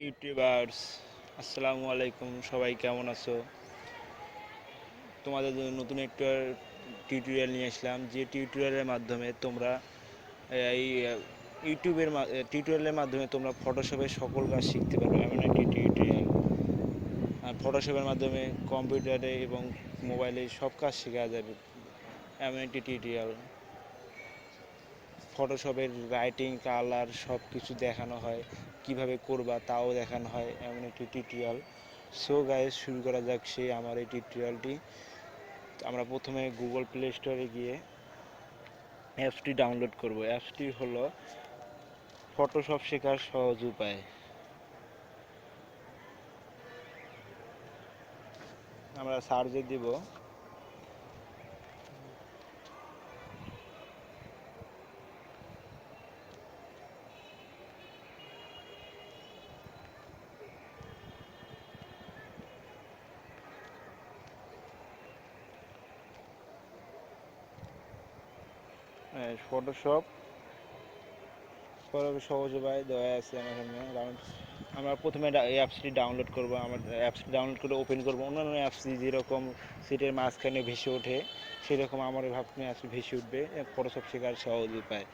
YouTubers, আসসালামু আলাইকুম, সবাই কেমন আছো? তোমাদের জন্য নতুন একটা টিউটোরিয়াল নিয়ে আসলাম, যে টিউটোরিয়ালের মাধ্যমে তোমরা এই ইউটিউবের টিউটোরিয়ালের মাধ্যমে তোমরা ফটোশপের সকল কাজ শিখতে পারবে। এমন একটি টিউটোরিয়াল আর ফটোশপের মাধ্যমে কম্পিউটারে এবং মোবাইলে সব কাজ শেখা যাবে। এমন একটি টিউটোরিয়াল ফটোশপের রাইটিং কালার সব কিছু দেখানো হয়, কীভাবে করবা তাও দেখানো হয়, এমন একটি টিউটোরিয়াল সো গাইজ শুরু করা যাক সেই আমার এই টিউটোরিয়ালটি আমরা প্রথমে গুগল প্লে স্টোরে গিয়ে অ্যাপসটি ডাউনলোড করব। অ্যাপসটি হলো ফটোশপ শেখার সহজ উপায়। আমরা সার্চে দিব। ফটোশপ ফটোশপ সহজ উপায় দেওয়া আছে আমার আমরা প্রথমে এই অ্যাপসটি ডাউনলোড করব। আমার অ্যাপসটি ডাউনলোড করে ওপেন করব। অন্যান্য অ্যাপসটি যেরকম সিটের মাঝখানে ভেসে ওঠে, সেরকম আমার ভাবনা অ্যাপস ভেসে উঠবে। ফটোশপ শেখার সহজ উপায়।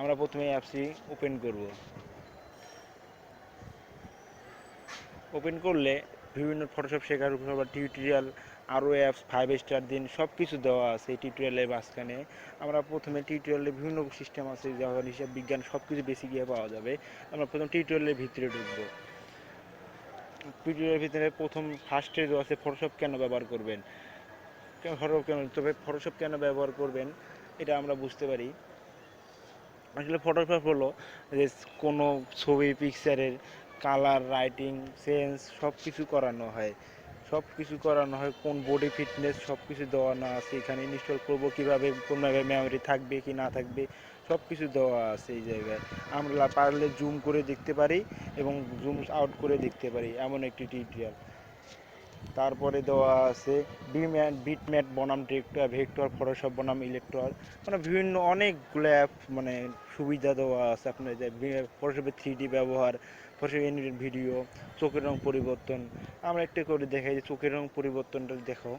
আমরা প্রথমে অ্যাপসটি ওপেন করব। ওপেন করলে বিভিন্ন ফটোশপ শেখার উপর টিউটোরিয়াল আরও অ্যাপস ফাইভ স্টার দিন সব কিছু দেওয়া আছে এই টিউটোরিয়ালের মাঝখানে। আমরা প্রথমে টিউটোরিয়ালে বিভিন্ন সিস্টেম আছে, যেমন হিসাব বিজ্ঞান সব কিছু বেশি গিয়ে পাওয়া যাবে। আমরা প্রথম টিউটোরিয়ালের ভিতরে ঢুকবো। টিউটোরিয়ালের ভিতরে প্রথম ফার্স্টে দেওয়া আছে ফটোশপ কেন ব্যবহার করবেন? ফটোশপ কেন, তবে ফটোশপ কেন ব্যবহার করবেন, এটা আমরা বুঝতে পারি। আসলে ফটোশপ হলো যে কোনো ছবি পিকচারের কালার রাইটিং সেন্স সব কিছু করানো হয়। সব কিছু করানো হয়, কোন বডি ফিটনেস সব কিছু দেওয়ানো আছে, এখানে ইনস্টল করব কীভাবে কোনভাবে মেমোরি থাকবে কি না থাকবে সব কিছু দেওয়া আছে এই জায়গায়। আমরা পারলে জুম করে দেখতে পারি এবং জুম আউট করে দেখতে পারি, এমন একটি টিউটোরিয়াল তারপরে দেওয়া আছে বিম্যাট বিটম্যাট বনাম টেক্টর ভেক্টর ফটোশপ বনাম ইলেকট্রল মানে বিভিন্ন অনেকগুলো অ্যাপ মানে সুবিধা দেওয়া আছে আপনার যে ফটোশপের থ্রি ডি ব্যবহার ফটোশপ এনিমেটেড ভিডিও চোখের রং পরিবর্তন। আমরা একটা করে দেখাই যে চোখের রং পরিবর্তনটা দেখো।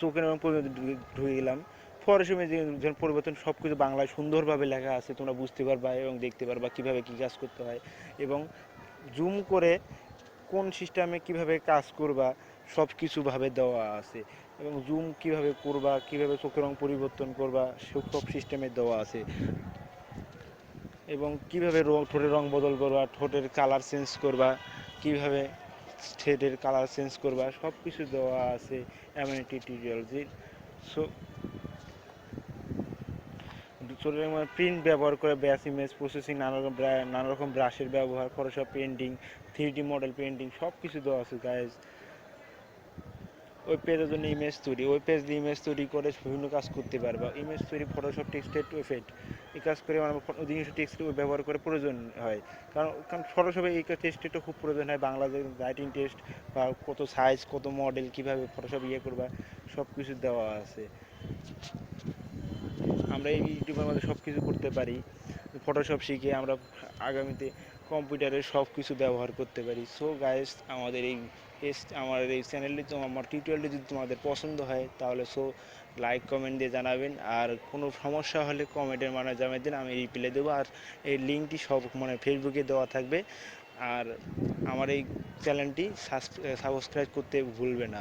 চোখের রং পরিবর্তন ঢুকে- গেলাম। ফটোশপে যে পরিবর্তন সব কিছু বাংলায় সুন্দরভাবে লেখা আছে, তোমরা বুঝতে পারবা এবং দেখতে পারবা কীভাবে কী কাজ করতে হয় এবং জুম করে কোন সিস্টেমে কীভাবে কাজ করবা সব কিছুভাবে দেওয়া আছে। এবং জুম কীভাবে করবা, কীভাবে চোখের রং পরিবর্তন করবা সব সিস্টেমে দেওয়া আছে। এবং কীভাবে রং, ঠোঁটের রং বদল করবা, ঠোঁটের কালার চেঞ্জ করবা, কীভাবে ঠোঁটের কালার চেঞ্জ করবা, সব কিছু দেওয়া আছে এমন একটি টিউটোরিয়াল যে সো মানে প্রিন্ট ব্যবহার করে ব্যাস ইমেজ প্রসেসিং নানা রকম নানা রকম ব্রাশের ব্যবহার Photoshop painting three D model painting সব কিছু দেওয়া আছে গাইজ ওই পেজের জন্য ইমেজ তৈরি, ওই পেজ দিয়ে ইমেজ তৈরি করে বিভিন্ন কাজ করতে পারবা। ইমেজ তৈরি ফটোশপ টেক্সটেড এফেক্ট এই কাজ করে মানে অধিকাংশ টেক্সট ব্যবহার করে প্রয়োজন হয়। কারণ কারণ ফটোশপে এই টেস্টটা খুব প্রয়োজন হয়। বাংলাদেশ রাইটিং টেস্ট বা কত সাইজ কত মডেল কীভাবে ফটোশপ ইয়ে করবা সব কিছু দেওয়া আছে। আমরা এই ইউটিউবের মধ্যে সব কিছু করতে পারি। ফটোশপ শিখে আমরা আগামীতে কম্পিউটারে সব কিছু ব্যবহার করতে পারি। সো গাইস আমাদের এই আমার এই চ্যানেলটি তো আমার টিউটোরিয়ালটি যদি তোমাদের পছন্দ হয়, তাহলে সো লাইক কমেন্ট দিয়ে জানাবেন। আর কোনো সমস্যা হলে কমেন্টের মানে দিন, আমি রিপ্লাই দেবো। আর এই লিঙ্কটি সব মানে ফেসবুকে দেওয়া থাকবে। আর আমার এই চ্যানেলটি সাবস্ক্রাইব করতে ভুলবে না।